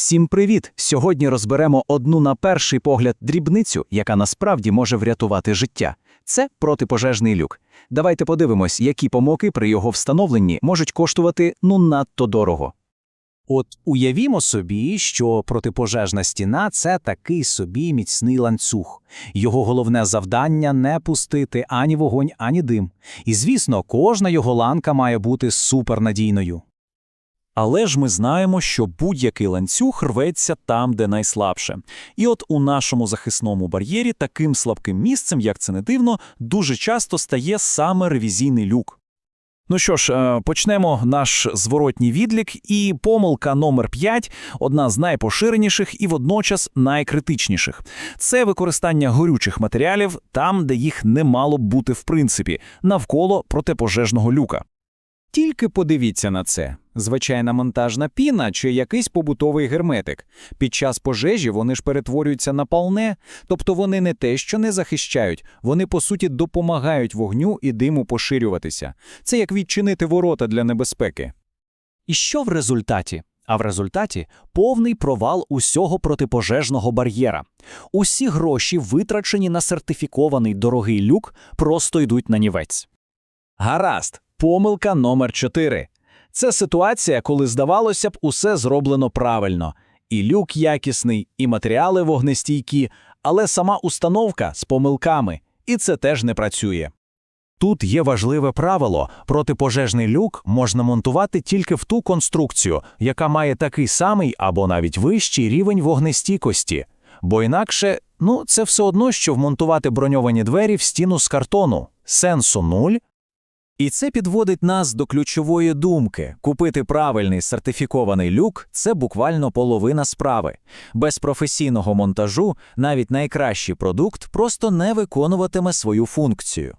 Всім привіт! Сьогодні розберемо одну на перший погляд дрібницю, яка насправді може врятувати життя. Це протипожежний люк. Давайте подивимось, які помоки при його встановленні можуть коштувати ну надто дорого. От уявімо собі, що протипожежна стіна це такий собі міцний ланцюг. Його головне завдання не пустити ані вогонь, ані дим. І звісно, кожна його ланка має бути супернадійною. Але ж ми знаємо, що будь-який ланцюг рветься там, де найслабше. І от у нашому захисному бар'єрі таким слабким місцем, як це не дивно, дуже часто стає саме ревізійний люк. Ну що ж, е, почнемо наш зворотній відлік, і помилка номер 5 – одна з найпоширеніших і водночас найкритичніших. Це використання горючих матеріалів там, де їх не мало б бути в принципі, навколо протипожежного люка. Тільки подивіться на це. Звичайна монтажна піна чи якийсь побутовий герметик. Під час пожежі вони ж перетворюються на палне, тобто вони не те, що не захищають, вони по суті допомагають вогню і диму поширюватися. Це як відчинити ворота для небезпеки. І що в результаті? А в результаті повний провал усього протипожежного бар'єра. Усі гроші, витрачені на сертифікований дорогий люк, просто йдуть на нівець. Гаразд, помилка номер 4. Це ситуація, коли здавалося б, усе зроблено правильно. І люк якісний, і матеріали вогнестійкі, але сама установка з помилками, і це теж не працює. Тут є важливе правило – протипожежний люк можна монтувати тільки в ту конструкцію, яка має такий самий або навіть вищий рівень вогнестійкості. Бо інакше, ну, це все одно, що вмонтувати броньовані двері в стіну з картону. Сенсу нуль. І це підводить нас до ключової думки. Купити правильний сертифікований люк – це буквально половина справи. Без професійного монтажу навіть найкращий продукт просто не виконуватиме свою функцію.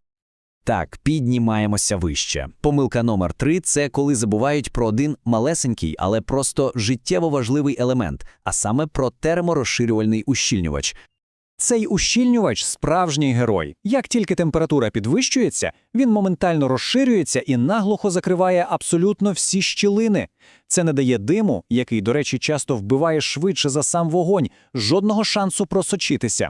Так, піднімаємося вище. Помилка номер три це коли забувають про один малесенький, але просто життєво важливий елемент, а саме про терморозширювальний ущільнювач. Цей ущільнювач справжній герой. Як тільки температура підвищується, він моментально розширюється і наглухо закриває абсолютно всі щілини. Це не дає диму, який, до речі, часто вбиває швидше за сам вогонь, жодного шансу просочитися.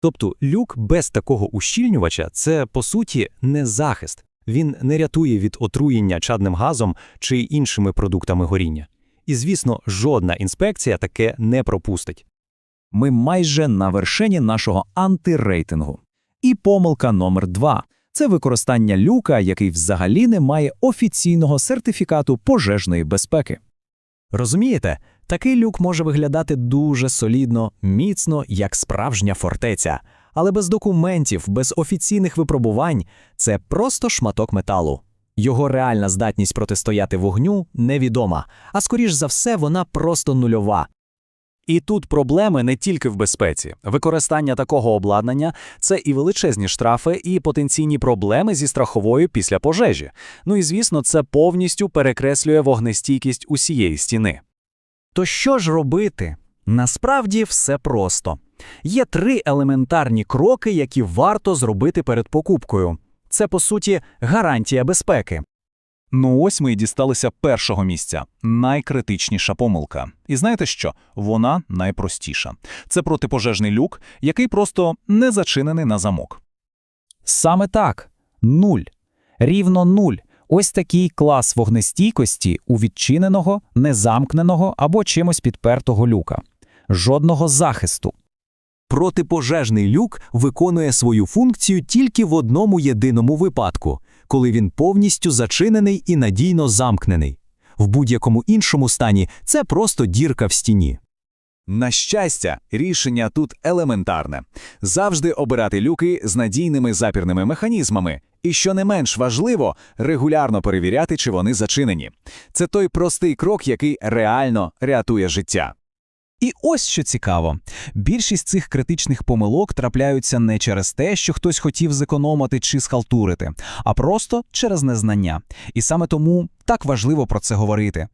Тобто люк без такого ущільнювача це, по суті, не захист. Він не рятує від отруєння чадним газом чи іншими продуктами горіння. І, звісно, жодна інспекція таке не пропустить. Ми майже на вершині нашого антирейтингу. І помилка номер два – це використання люка, який взагалі не має офіційного сертифікату пожежної безпеки. Розумієте, такий люк може виглядати дуже солідно, міцно, як справжня фортеця, але без документів, без офіційних випробувань це просто шматок металу. Його реальна здатність протистояти вогню невідома, а скоріш за все, вона просто нульова. І тут проблеми не тільки в безпеці. Використання такого обладнання це і величезні штрафи, і потенційні проблеми зі страховою після пожежі. Ну і звісно, це повністю перекреслює вогнестійкість усієї стіни. То що ж робити? Насправді все просто. Є три елементарні кроки, які варто зробити перед покупкою. Це, по суті, гарантія безпеки. Ну ось ми і дісталися першого місця. Найкритичніша помилка. І знаєте що? Вона найпростіша. Це протипожежний люк, який просто не зачинений на замок. Саме так. Нуль. Рівно нуль. Ось такий клас вогнестійкості у відчиненого, незамкненого або чимось підпертого люка. Жодного захисту. Протипожежний люк виконує свою функцію тільки в одному єдиному випадку, коли він повністю зачинений і надійно замкнений. В будь-якому іншому стані це просто дірка в стіні. На щастя, рішення тут елементарне завжди обирати люки з надійними запірними механізмами, і, що не менш важливо, регулярно перевіряти, чи вони зачинені. Це той простий крок, який реально рятує життя. І ось що цікаво: більшість цих критичних помилок трапляються не через те, що хтось хотів зекономити чи схалтурити, а просто через незнання. І саме тому так важливо про це говорити.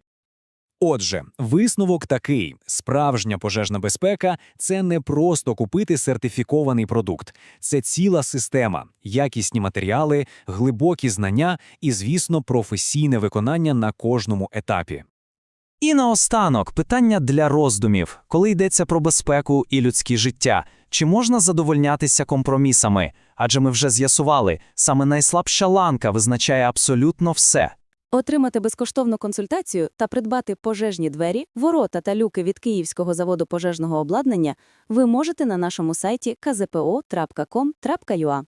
Отже, висновок такий: справжня пожежна безпека це не просто купити сертифікований продукт, це ціла система, якісні матеріали, глибокі знання і, звісно, професійне виконання на кожному етапі. І наостанок питання для роздумів, коли йдеться про безпеку і людське життя. Чи можна задовольнятися компромісами? Адже ми вже з'ясували, саме найслабша ланка визначає абсолютно все. Отримати безкоштовну консультацію та придбати пожежні двері, ворота та люки від Київського заводу пожежного обладнання ви можете на нашому сайті kzpo.com.ua.